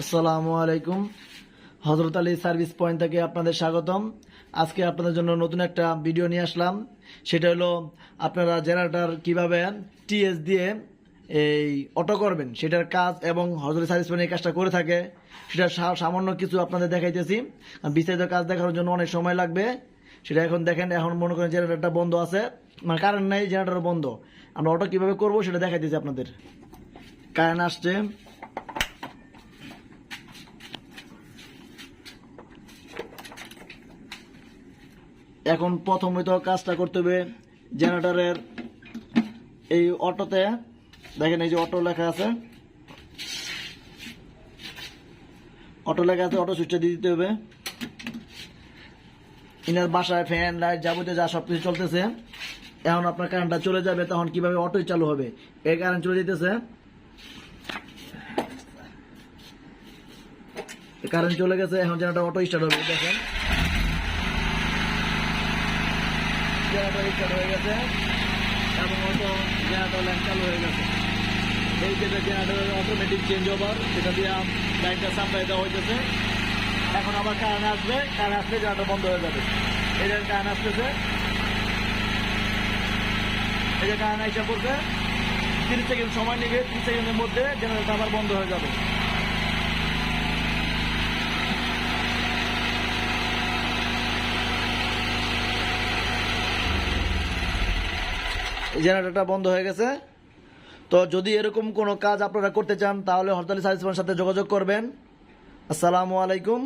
আসসালামু আলাইকুম। হজরত আলী সার্ভিস পয়েন্ট থেকে আপনাদের স্বাগতম। আজকে আপনাদের জন্য নতুন একটা ভিডিও নিয়ে আসলাম। সেটা হলো, আপনারা জেনারেটর কীভাবে টিএস দিয়ে এই অটো করবেন, সেটার কাজ এবং হজরত সার্ভিস পয়েন্ট এই কাজটা করে থাকে, সেটা সামান্য কিছু আপনাদের দেখাইতেছি। বিস্তারিত কাজ দেখানোর জন্য অনেক সময় লাগবে। সেটা এখন দেখেন, এখন মনে করেন জেনারেটারটা বন্ধ আছে। মানে কারেন্ট নাই জেনারেটার বন্ধ। আমরা অটো কীভাবে করব সেটা দেখাইতেছি আপনাদের। কারেন্ট আসছে। এখন প্রথমে তো কাজটা করতে হবে জেনারেটরের। এই অটোতে, দেখেন এই যে অটো লেখা আছে। অটো লেখা আছে, অটো সুইচটা দিয়ে দিতে হবে। ইনার বাসায় ফ্যান, লাইট, যাবতীয় যা সব কিছু চলতেছে। এখন আপনার কারেন্টটা চলে যাবে, তখন কীভাবে অটোই চালু হবে? এই কারেন্ট চলে যেতেছে। কারেন্ট চলে গেছে, এখন জেনারেটর অটো স্টার্ট হবে, দেখেন। জেনারেটর স্টার্ট হয়ে গেছে। এবং অটো জেনারেটর লাইন চালু হয়ে গেছে। এই যে জেনারেটর অটোমেটিক চেঞ্জ ওভার যেটা দিয়ে লাইনটা সাপ্লাই দেওয়া হইতেছে। এখন আবার কারেন্ট আসবে, কারেন্ট আসলে জেনারেটর বন্ধ হয়ে যাবে। এই যে কারেন্ট আসতেছে। এই যে কারেন্ট আইসা পড়ছে, তিরিশ সেকেন্ড সময় নেবে, তিরিশ সেকেন্ডের মধ্যে জেনারেটর আবার বন্ধ হয়ে যাবে। জেনারেটরটা বন্ধ হয়ে গেছে। তো যদি এরকম কোনো কাজ আপনারা করতে চান, তাহলে হরতালি সার্ভিসের সাথে যোগাযোগ করবেন। আসসালামু আলাইকুম।